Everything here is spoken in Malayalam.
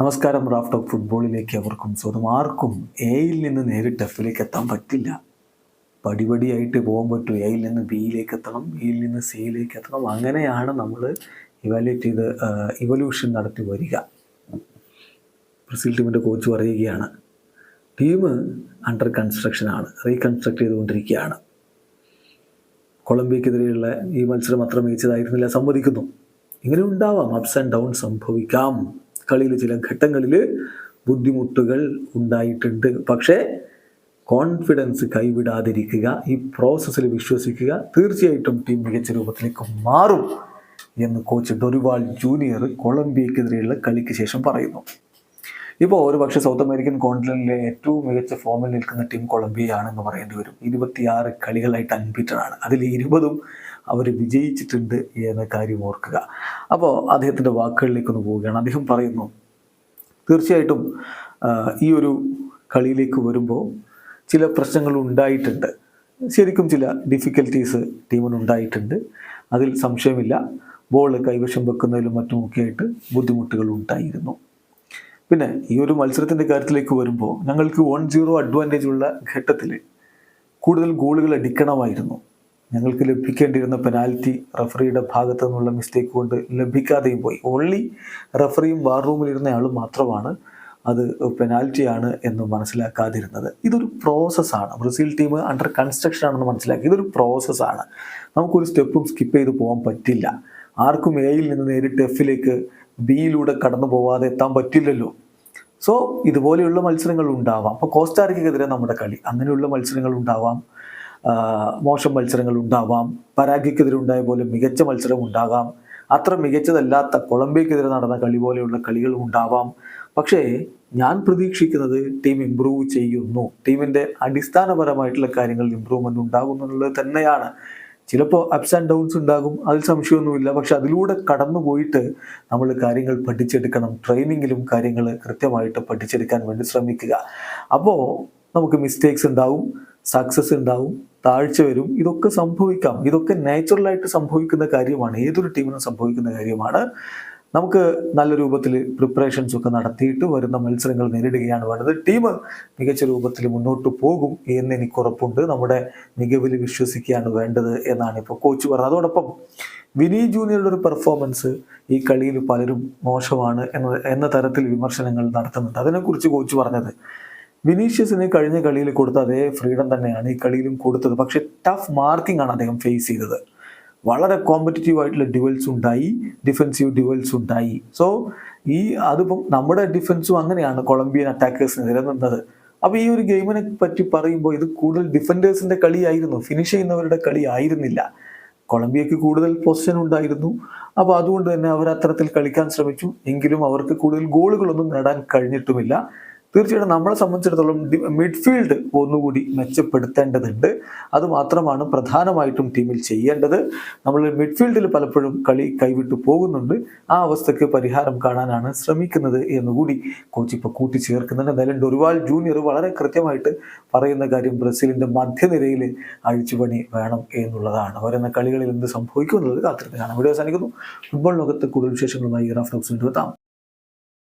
നമസ്കാരം റാഫ് ടോക്ക് ഫുട്ബോളിലേക്ക് അവർക്കും സ്വന്തം. ആർക്കും എയിൽ നിന്ന് നേരിട്ട് എഫിലേക്ക് എത്താൻ പറ്റില്ല. പടിപടിയായിട്ട് പോകാൻ പറ്റും. എയിൽ നിന്ന് ബിയിലേക്ക് എത്തണം ബിയിൽ നിന്ന് സിയിലേക്ക് എത്തണം. അങ്ങനെയാണ് നമ്മൾ ഇവാലുവേറ്റ് ചെയ്ത് ഇവല്യൂഷൻ നടത്തി വരിക. ബ്രസീൽ ടീമിന്റെ കോച്ച് പറയുകയാണ് ടീം അണ്ടർ കൺസ്ട്രക്ഷനാണ് റീകൺസ്ട്രക്ട് ചെയ്തുകൊണ്ടിരിക്കുകയാണ്. കൊളംബിയക്കെതിരെയുള്ള ഈ മത്സരം അത്ര മികച്ചതായിരുന്നില്ല സമ്മതിക്കുന്നു ഇങ്ങനെ ഉണ്ടാവാം. അപ്സ് ആൻഡ് ഡൗൺ സംഭവിക്കാം. കളിയിൽ ചില ഘട്ടങ്ങളിൽ ബുദ്ധിമുട്ടുകൾ ഉണ്ടായിട്ടുണ്ട്. പക്ഷേ കോൺഫിഡൻസ് കൈവിടാതിരിക്കുക ഈ പ്രോസസ്സിൽ വിശ്വസിക്കുക തീർച്ചയായിട്ടും ടീം മികച്ച രൂപത്തിലേക്ക് മാറും എന്ന് കോച്ച് ഡൊറിവാൾ ജൂനിയർ കൊളംബിയക്കെതിരെയുള്ള കളിക്ക് ശേഷം പറയുന്നു. ഇപ്പോൾ ഒരു പക്ഷേ സൗത്ത് അമേരിക്കൻ കോണ്ടിനെന്റിലെ ഏറ്റവും മികച്ച ഫോമിൽ നിൽക്കുന്ന ടീം കൊളംബിയയാണെന്ന് പറയേണ്ടി വരും. ഇരുപത്തിയാറ് കളികളായിട്ട് അൺബീറ്റഡ് ആണ്. അതിൽ ഇരുപതും അവർ വിജയിച്ചിട്ടുണ്ട് എന്ന കാര്യം ഓർക്കുക. അപ്പോൾ അദ്ദേഹത്തിന്റെ വാക്കുകളിലേക്കൊന്ന് പോവുകയാണ്. അദ്ദേഹം പറയുന്നു തീർച്ചയായിട്ടും ഈ ഒരു കളിയിലേക്ക് വരുമ്പോൾ ചില പ്രശ്നങ്ങൾ ഉണ്ടായിട്ടുണ്ട്. ശരിക്കും ചില ഡിഫിക്കൽറ്റീസ് ടീമിന് ഉണ്ടായിട്ടുണ്ട്. അതിൽ സംശയമില്ല. ബോൾ കൈവശം വെക്കുന്നതിലും മറ്റുമൊക്കെയായിട്ട് ബുദ്ധിമുട്ടുകൾ ഉണ്ടായിരുന്നു. പിന്നെ ഈ ഒരു മത്സരത്തിന്റെ കാര്യത്തിലേക്ക് വരുമ്പോൾ ഞങ്ങൾക്ക് വൺ സീറോ അഡ്വാന്റേജ് ഉള്ള ഘട്ടത്തിൽ കൂടുതൽ ഗോളുകൾ അടിക്കണമായിരുന്നു. ഞങ്ങൾക്ക് ലഭിക്കേണ്ടിയിരുന്ന പെനാൽറ്റി റഫറിയുടെ ഭാഗത്തു നിന്നുള്ള മിസ്റ്റേക്ക് കൊണ്ട് ലഭിക്കാതെയും പോയി. ഓൺലി റഫറിയും വാർ റൂമിലിരുന്ന ആളും മാത്രമാണ് അത് പെനാൽറ്റിയാണ് എന്ന് മനസ്സിലാക്കാതിരുന്നത്. ഇതൊരു പ്രോസസ്സാണ് ബ്രസീൽ ടീം അണ്ടർ കൺസ്ട്രക്ഷൻ ആണെന്ന് മനസ്സിലാക്കി. ഇതൊരു പ്രോസസ്സാണ് നമുക്കൊരു സ്റ്റെപ്പും സ്കിപ്പ് ചെയ്ത് പോകാൻ പറ്റില്ല. ആർക്കും എയിൽ നിന്ന് നേരിട്ട് എഫിലേക്ക് ബിയിലൂടെ കടന്നു പോവാതെ എത്താൻ പറ്റില്ലല്ലോ. സോ ഇതുപോലെയുള്ള മത്സരങ്ങൾ ഉണ്ടാവാം. അപ്പോൾ കോസ്റ്റാറിക്കെതിരെ നമ്മുടെ കളി. അങ്ങനെയുള്ള മത്സരങ്ങൾ ഉണ്ടാവാം. മോശം മത്സരങ്ങൾ ഉണ്ടാവാം. പരാഗ്യക്കെതിരെ ഉണ്ടായ പോലെ മികച്ച മത്സരം ഉണ്ടാകാം. അത്ര മികച്ചതല്ലാത്ത കൊളംബിയക്കെതിരെ നടന്ന കളി പോലെയുള്ള കളികളും ഉണ്ടാവാം. പക്ഷേ ഞാൻ പ്രതീക്ഷിക്കുന്നത് ടീം ഇമ്പ്രൂവ് ചെയ്യുന്നു. ടീമിന്റെ അടിസ്ഥാനപരമായിട്ടുള്ള കാര്യങ്ങൾ ഇമ്പ്രൂവ്മെന്റ് ഉണ്ടാകുന്നു എന്നുള്ളത് തന്നെയാണ്. ചിലപ്പോൾ അപ്സ് ആൻഡ് ഡൗൺസ് ഉണ്ടാകും അതിൽ സംശയമൊന്നുമില്ല. പക്ഷെ അതിലൂടെ കടന്നു പോയിട്ട് നമ്മൾ കാര്യങ്ങൾ പഠിച്ചെടുക്കണം. ട്രെയിനിങ്ങിലും കാര്യങ്ങൾ കൃത്യമായിട്ട് പഠിച്ചെടുക്കാൻ വേണ്ടി ശ്രമിക്കുക. അപ്പോൾ നമുക്ക് മിസ്റ്റേക്സ് ഉണ്ടാവും സക്സസ് ഉണ്ടാവും. താഴ്ച വരും. ഇതൊക്കെ സംഭവിക്കാം. ഇതൊക്കെ നാച്ചുറലായിട്ട് സംഭവിക്കുന്ന കാര്യമാണ്. ഏതൊരു ടീമിനും സംഭവിക്കുന്ന കാര്യമാണ്. നമുക്ക് നല്ല രൂപത്തിൽ പ്രിപ്പറേഷൻസ് ഒക്കെ നടത്തിയിട്ട് വരുന്ന മത്സരങ്ങൾ നേരിടുകയാണ് വേണ്ടത്. ടീം മികച്ച രൂപത്തിൽ മുന്നോട്ട് പോകും എന്ന് എനിക്ക് ഉറപ്പുണ്ട്. നമ്മുടെ മികവിൽ വിശ്വസിക്കുകയാണ് വേണ്ടത് എന്നാണ് ഇപ്പോൾ കോച്ച് പറഞ്ഞത്. അതോടൊപ്പം വിനി ജൂനിയറുടെ ഒരു പെർഫോമൻസ് ഈ കളിയിൽ പലരും മോശമാണ് എന്ന എന്ന തരത്തിൽ വിമർശനങ്ങൾ നടത്തുന്നുണ്ട്. അതിനെക്കുറിച്ച് കോച്ച് പറഞ്ഞത് വിനീഷ്യസിന് കഴിഞ്ഞ കളിയിൽ കൊടുത്ത അതേ ഫ്രീഡം തന്നെയാണ് ഈ കളിയിലും കൊടുത്തത്. പക്ഷേ ടഫ് മാർക്കിംഗ് ആണ് അദ്ദേഹം ഫേസ് ചെയ്തത്. വളരെ കോമ്പറ്റീറ്റീവ് ആയിട്ടുള്ള ഡ്യുവൽസ് ഉണ്ടായി ഡിഫൻസീവ് ഡ്യുവൽസ് ഉണ്ടായി. സോ ഈ അതിപ്പം നമ്മുടെ ഡിഫൻസും അങ്ങനെയാണ് കൊളംബിയൻ അറ്റാക്കേഴ്സിനെതിരെ നിന്നത് അപ്പോൾ ഈ ഒരു ഗെയിമിനെ പറ്റി പറയുമ്പോൾ ഇത് കൂടുതൽ ഡിഫൻഡേഴ്സിന്റെ കളിയായിരുന്നു. ഫിനിഷ് ചെയ്യുന്നവരുടെ കളി ആയിരുന്നില്ല. കൊളംബിയക്ക് കൂടുതൽ പൊസിഷൻ ഉണ്ടായിരുന്നു. അപ്പോൾ അതുകൊണ്ട് തന്നെ അവർ അത്തരത്തിൽ കളിക്കാൻ ശ്രമിച്ചു. എങ്കിലും അവർക്ക് കൂടുതൽ ഗോളുകളൊന്നും നേടാൻ കഴിഞ്ഞിട്ടുമില്ല. തീർച്ചയായിട്ടും നമ്മളെ സംബന്ധിച്ചിടത്തോളം മിഡ്ഫീൽഡ് ഒന്നുകൂടി മെച്ചപ്പെടുത്തേണ്ടതുണ്ട്. അതുമാത്രമാണ് പ്രധാനമായിട്ടും ടീമിൽ ചെയ്യേണ്ടത്. നമ്മൾ മിഡ്ഫീൽഡിൽ പലപ്പോഴും കളി കൈവിട്ടു പോകുന്നുണ്ട്. ആ അവസ്ഥയ്ക്ക് പരിഹാരം കാണാനാണ് ശ്രമിക്കുന്നത് എന്നുകൂടി കോച്ച് ഇപ്പോൾ കൂട്ടിച്ചേർക്കുന്നുണ്ട്. എന്തായാലും ഡൊറിവാൾ ജൂനിയർ വളരെ കൃത്യമായിട്ട് പറയുന്ന കാര്യം ബ്രസീലിന്റെ മധ്യനിരയിൽ അഴിച്ചുപണി വേണം എന്നുള്ളതാണ്. വരുന്ന കളികളിൽ എന്ത് സംഭവിക്കും എന്നുള്ളത് കാത്തിരുന്ന് അവസാനിക്കുന്നു. ഫുട്ബോൾ ലോകത്ത് കൂടുതൽ വിശേഷങ്ങളുമായി ഇറാഫ് എത്താം.